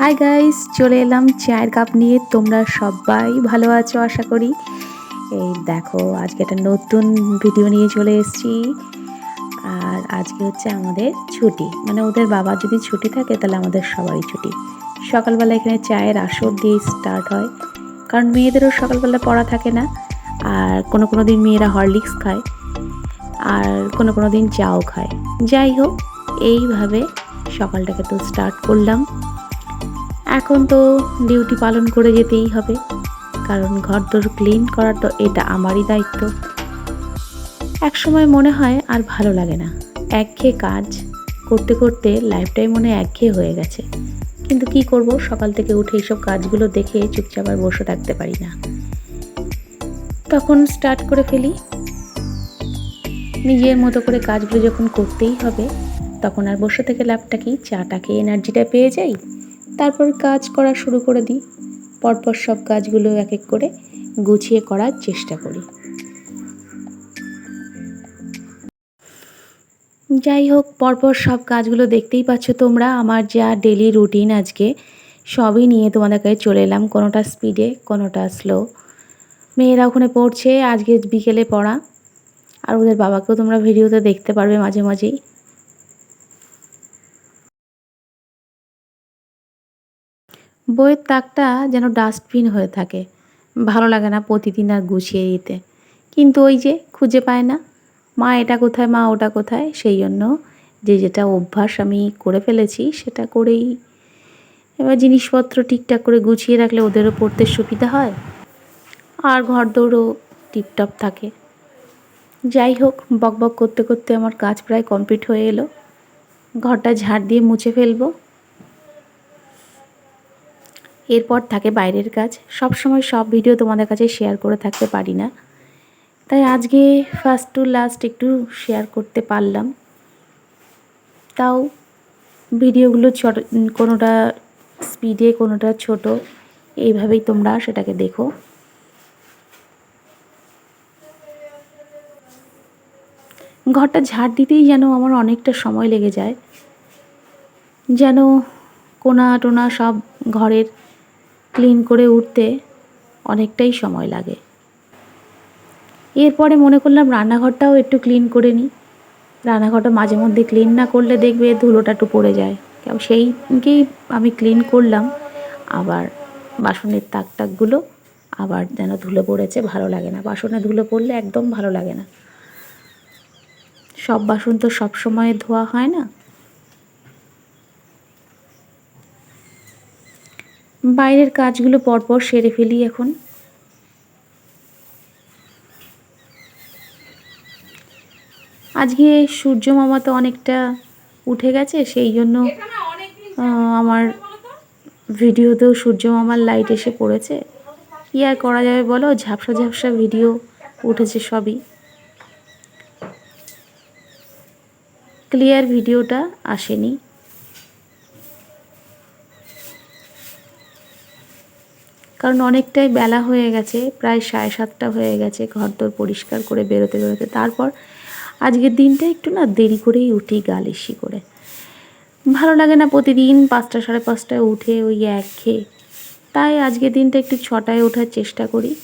Hi guys চলে এলাম চায়ের কাপ নিয়ে। তোমরা সবাই ভালো আছো, আশা করি। এই দেখো, আজকে একটা নতুন ভিডিও নিয়ে চলে এসেছি। আর আজকে হচ্ছে আমাদের ছুটি। মানে ওদের বাবার যদি ছুটি থাকে, তাহলে আমাদের সবারই ছুটি। সকালবেলা এখানে চায়ের আসর দিয়ে স্টার্ট হয়। কারণ মেয়েদেরও সকালবেলা পড়া থাকে না। আর কোনো কোনো দিন মেয়েরা হরলিক্স খায়। আর কোনো কোনো দিন চাও খায়। যাই হোক, এইভাবে সকালটাকে তো স্টার্ট করলাম। এখন তো ডিউটি পালন করে যেতেই হবে। কারণ ঘর দোর ক্লিন করার তো এটা আমারই দায়িত্ব। এক সময় মনে হয় আর ভালো লাগে না। একঘেয়ে কাজ করতে করতে লাইফটাই মনে একঘেয়ে হয়ে গেছে। কিন্তু কি করব, সকাল থেকে উঠে এইসব কাজগুলো দেখে চুপচাপ আর বসে থাকতে পারি না। তখন স্টার্ট করে ফেলি। নিজের মতো করে কাজগুলো যখন করতেই হবে, তখন আর বসে থেকে ল্যাপটাকেই চাটাকে এনার্জিটা পেয়ে যাই? তারপর কাজ করা শুরু করে দিই। পরপর সব কাজগুলো এক এক করে গুছিয়ে করার চেষ্টা করি। যাই হোক, পরপর সব কাজগুলো দেখতেই পাচ্ছ তোমরা। আমার যা ডেলি রুটিন আজকে, সবই নিয়ে তোমাদের কাছে চলে এলাম। কোনোটা স্পিডে কোনোটা স্লো মেয়েরা ওখানে পড়ছে, আজকে বিকেলে পড়া। আর ওদের বাবাকেও তোমরা ভিডিওতে দেখতে পারবে মাঝে মাঝেই। বইয়ের তাকটা যেন ডাস্টবিন হয়ে থাকে। ভালো লাগে না প্রতিদিন আর গুছিয়ে দিতে। কিন্তু ওই যে খুঁজে পায় না। মা এটা কোথায়, মা ওটা কোথায়, সেই জন্য যে যেটা অভ্যাস আমি করে ফেলেছি সেটা করেই। এবার জিনিসপত্র ঠিকঠাক করে গুছিয়ে রাখলে ওদেরও পড়তে সুবিধা হয়। আর ঘর দৌড়ও টিপটপ থাকে। যাই হোক, বক বক করতে করতে আমার কাজ প্রায় কমপ্লিট হয়ে এলো। ঘরটা ঝাড় দিয়ে মুছে ফেলব। এরপর থাকে বাইরের কাজ। সব সময় সব ভিডিও তোমাদের কাছে শেয়ার করে থাকতে পারি না। তাই আজকে ফার্স্ট টু লাস্ট একটু শেয়ার করতে পারলাম। তাও ভিডিওগুলো ছোট, কোনোটা স্পিডে কোনোটা ছোট, এইভাবেই তোমরা সেটাকে দেখো। ঘরটা ঝাড় দিতেই যেন আমার অনেকটা সময় লেগে যায়। যেন কোনা টোনা সব ঘরের ক্লিন করে উঠতে অনেকটাই সময় লাগে। এরপরে মনে করলাম রান্নাঘরটাও একটু ক্লিন করে নিই। রান্নাঘরটা মাঝে মধ্যে ক্লিন না করলে দেখবে ধুলোটা একটু পড়ে যায়। সেইকেই আমি ক্লিন করলাম, আবার বাসনের তাক টাকগুলো আবার যেন ধুলো পড়েছে, ভালো লাগে না। বাসনে ধুলো পড়লে একদম ভালো লাগে না। সব বাসন তো সব সময় ধোয়া হয় না। বাইরের কাজগুলো পরপর সেরে ফেলি এখন। আজকে সূর্য মামা তো অনেকটা উঠে গেছে, সেই জন্য আমার ভিডিওতেও সূর্য মামার লাইট এসে পড়েছে। কী আর করা যাবে বলো? ঝাপসা ঝাপসা ভিডিও উঠেছে সবই। ক্লিয়ার ভিডিওটা আসেনি। কারণ অনেকটাই বেলা হয়ে গেছে, প্রায় সাড়ে সাতটা হয়ে গেছে ঘর দোর পরিষ্কার করে বেরোতে বেরোতে। তারপর আজকের দিনটা একটু না দেরি করেই উঠি গালিসি করে। ভালো লাগে না প্রতিদিন পাঁচটা সাড়ে পাঁচটায় উঠে ওই এক খেয়ে। তাই আজকের দিনটা একটু ছটায় ওঠার চেষ্টা করি।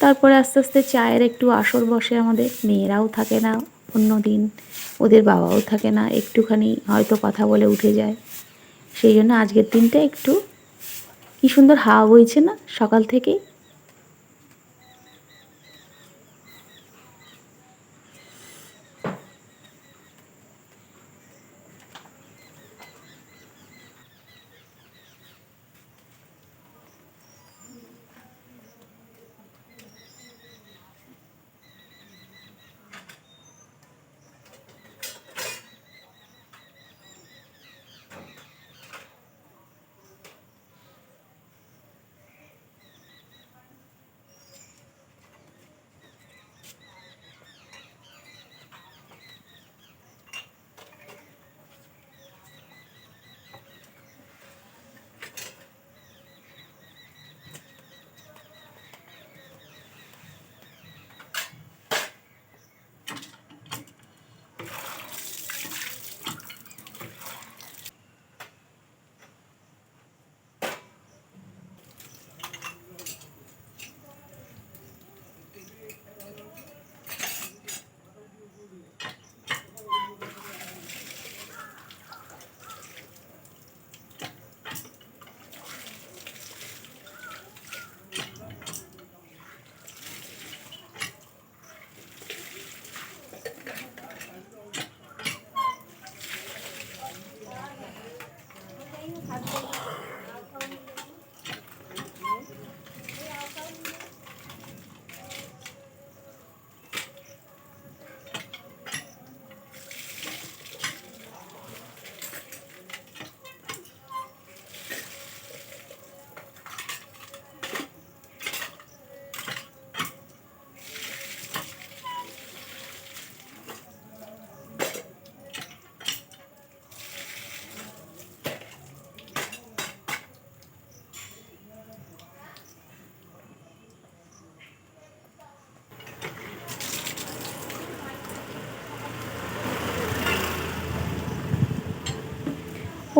তারপরে আস্তে আস্তে চায়ের একটু আসর বসে আমাদের। মেয়েরাও থাকে না অন্য দিন, ওদের বাবাও থাকে না, একটুখানি হয়তো কথা বলে উঠে যায়। সেই জন্য আজকের দিনটা একটু কি সুন্দর হাওয়া বইছে না? সকাল থেকেই।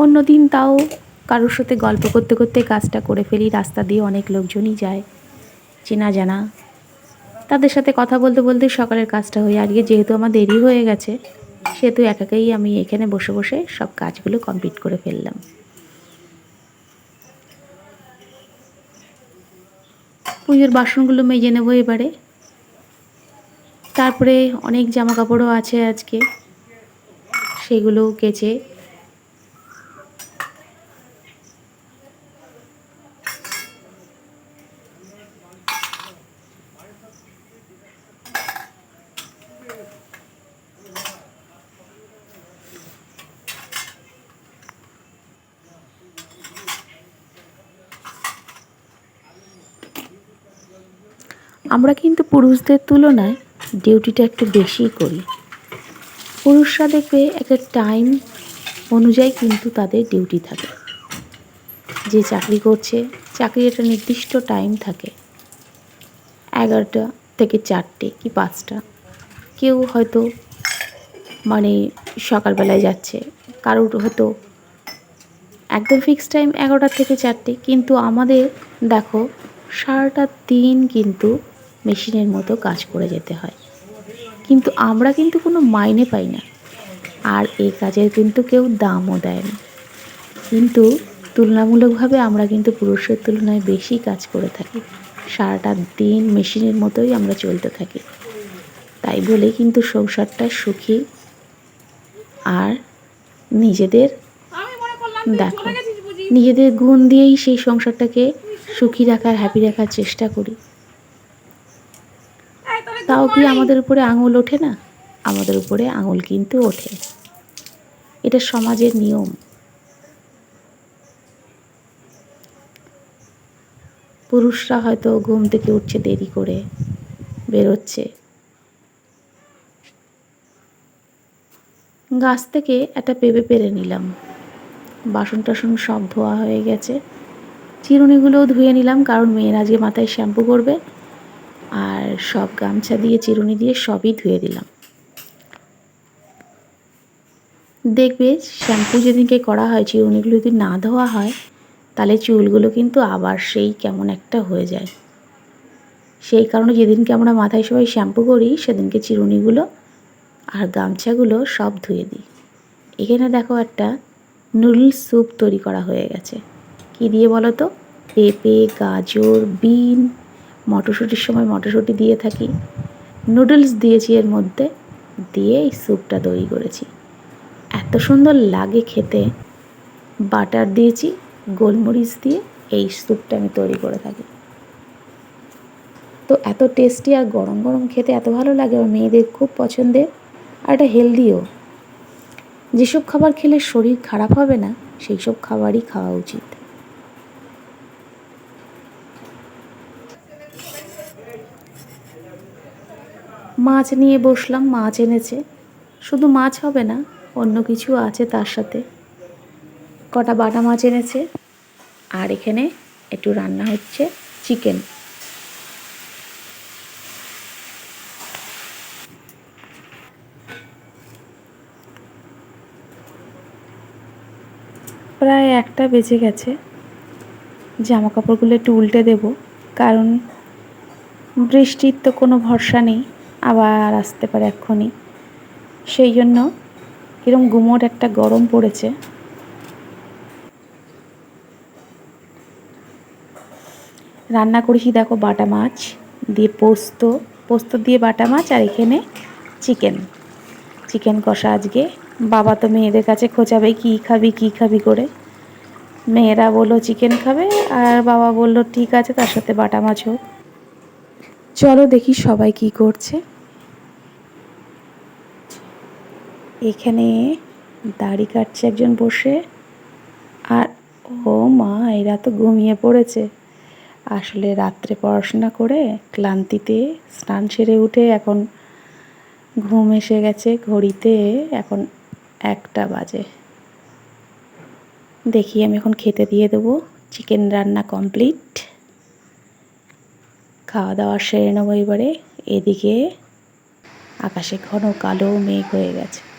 অন্য দিন তাও কারোর সাথে গল্প করতে করতে কাজটা করে ফেলি, রাস্তা দিয়ে অনেক লোকজনই যায়, চেনা জানা। তাদের সাথে কথা বলতে বলতে সকালের কাজটা হয়ে আজকে যেহেতু আমার দেরি হয়ে গেছে, সেহেতু একাকেই আমি এখানে বসে বসে সব কাজগুলো কমপ্লিট করে ফেললাম। পুজোর বাসনগুলো মেজে নেব এবারে। তারপরে অনেক জামা কাপড়ও আছে আজকে সেগুলো কেচে আমরা কিন্তু পুরুষদের তুলনায় ডিউটিটা একটু বেশিই করি। পুরুষরা দেখবে একটা টাইম অনুযায়ী কিন্তু তাদের ডিউটি থাকে। যে চাকরি করছে, চাকরির একটা নির্দিষ্ট টাইম থাকে। এগারোটা থেকে চারটে কি পাঁচটা। কেউ হয়তো মানে সকালবেলায় যাচ্ছে, কারোর হয়তো একদম ফিক্সড টাইম এগারোটা থেকে চারটে। কিন্তু আমাদের দেখো, সারাটা দিন কিন্তু মেশিনের মতো কাজ করে যেতে হয়। কিন্তু আমরা কিন্তু কোনো মাইনে পাই না। আর এই কাজের কিন্তু কেউ দামও দেয় না। কিন্তু তুলনামূলকভাবে আমরা কিন্তু পুরুষের তুলনায় বেশি কাজ করে থাকি। সারাটা দিন মেশিনের মতোই আমরা চলতে থাকি। তাই বলে কিন্তু সংসারটা সুখী আর নিজেদের দেখো, নিজেদের গুণ দিয়েই সেই সংসারটাকে সুখী রাখার হ্যাপি রাখার চেষ্টা করি। কি আমাদের উপরে আঙুল ওঠে না? আমাদের উপরে আঙুল কিন্তু ওঠে। এটা সমাজের নিয়ম। পুরুষরা হয়তো ঘুম থেকে উঠছে দেরি করে বেরোচ্ছে। গাছ থেকে একটা পেঁপে পেরে নিলাম। বাসন টাসন সব ধোয়া হয়ে গেছে। চিরুনিগুলোও ধুয়ে নিলাম, কারণ মেয়েরা আজকে মাথায় শ্যাম্পু করবে। সব গামছা দিয়ে, চিরুনি দিয়ে সবই ধুয়ে দিলাম। দেখবে শ্যাম্পু যেদিনকে করা হয়, চিরুনিগুলো যদি না ধোয়া হয়, তাহলে চুলগুলো কিন্তু আবার সেই কেমন একটা হয়ে যায়। সেই কারণে যেদিনকে আমরা মাথায় সবাই শ্যাম্পু করি, সেদিনকে চিরুনিগুলো আর গামছাগুলো সব ধুয়ে দিই। এখানে দেখো একটা নুডলস স্যুপ তৈরি করা হয়ে গেছে। কি দিয়ে বলো তো? পেঁপে, গাজর, বিন মটরশুঁটির সময় মটরশুঁটি দিয়ে থাকি। নুডলস দিয়েছি এর মধ্যে, দিয়ে এই স্যুপটা তৈরি করেছি। এত সুন্দর লাগে খেতে। বাটার দিয়েছি, গোলমরিচ দিয়ে এই স্যুপটা আমি তৈরি করে থাকি। তো এত টেস্টি আর গরম গরম খেতে এত ভালো লাগে আমার মেয়েদের খুব পছন্দের আর এটা হেলদিও। যেসব খাবার খেলে শরীর খারাপ হবে না সেই সব খাবারই খাওয়া উচিত। মাছ নিয়ে বসলাম, মাছ এনেছে। শুধু মাছ হবে না, অন্য কিছু আছে তার সাথে। কটা বাটা মাছ এনেছে, আর এখানে একটু রান্না হচ্ছে চিকেন। প্রায় একটা বেজে গেছে। জামা কাপড়গুলো একটু উল্টে দেব, কারণ বৃষ্টির তো কোনো ভরসা নেই। আবার আসতে পারে এক্ষুনি। সেই জন্য কিরম গুমোট একটা গরম পড়েছে। রান্না করেছি দেখো বাটা মাছ দিয়ে পোস্ত পোস্ত দিয়ে বাটা মাছ আর এখানে চিকেন। চিকেন কষা আজকে। বাবা তো মেয়েদের কাছে খোঁচাবে, কী খাবি কী খাবি করে। মেয়েরা বলল, চিকেন খাবে? আর বাবা বলল, ঠিক আছে, তার সাথে বাটা মাছ হোক। চলো দেখি সবাই কি করছে। এখানে দাড়ি কাটছে একজন বসে। আর ও মা, এরা তো ঘুমিয়ে পড়েছে। আসলে রাত্রে পড়াশোনা করে ক্লান্তিতে স্নান সেরে উঠে এখন ঘুম এসে গেছে ঘড়িতে, এখন একটা বাজে। দেখি আমি এখন খেতে দিয়ে দেবো। চিকেন রান্না কমপ্লিট। খাওয়া দাওয়া সেরে নেব এবারে। এদিকে আকাশে ঘন কালো মেঘ হয়ে গেছে।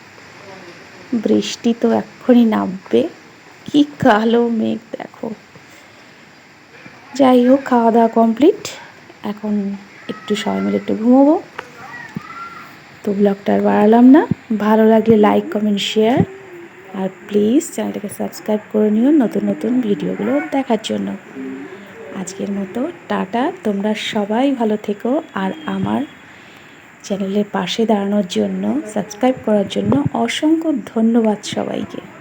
বৃষ্টি তো এক্ষুনি নামবে। কি কালো মেঘ, দেখো। যাই হোক খাওয়া দাওয়া কমপ্লিট এখন একটু সবাই মিলে একটু ঘুমোবো। তো ব্লগটা আর বাড়ালাম না। ভালো লাগলে লাইক কমেন্ট শেয়ার আর প্লিজ চ্যানেলটাকে সাবস্ক্রাইব করে নিও নতুন নতুন ভিডিওগুলো দেখার জন্য। আজকের মতো, টাটা। তোমরা সবাই ভালো থেকো। আর আমার চ্যানেলের পাশে দাঁড়ানোর জন্য সাবস্ক্রাইব করার জন্য অসংখ্য ধন্যবাদ সবাইকে।